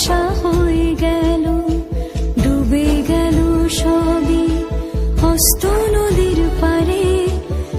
ঝাপসা হয়ে গেল ডুবে গেল সবই। হস্ত পারে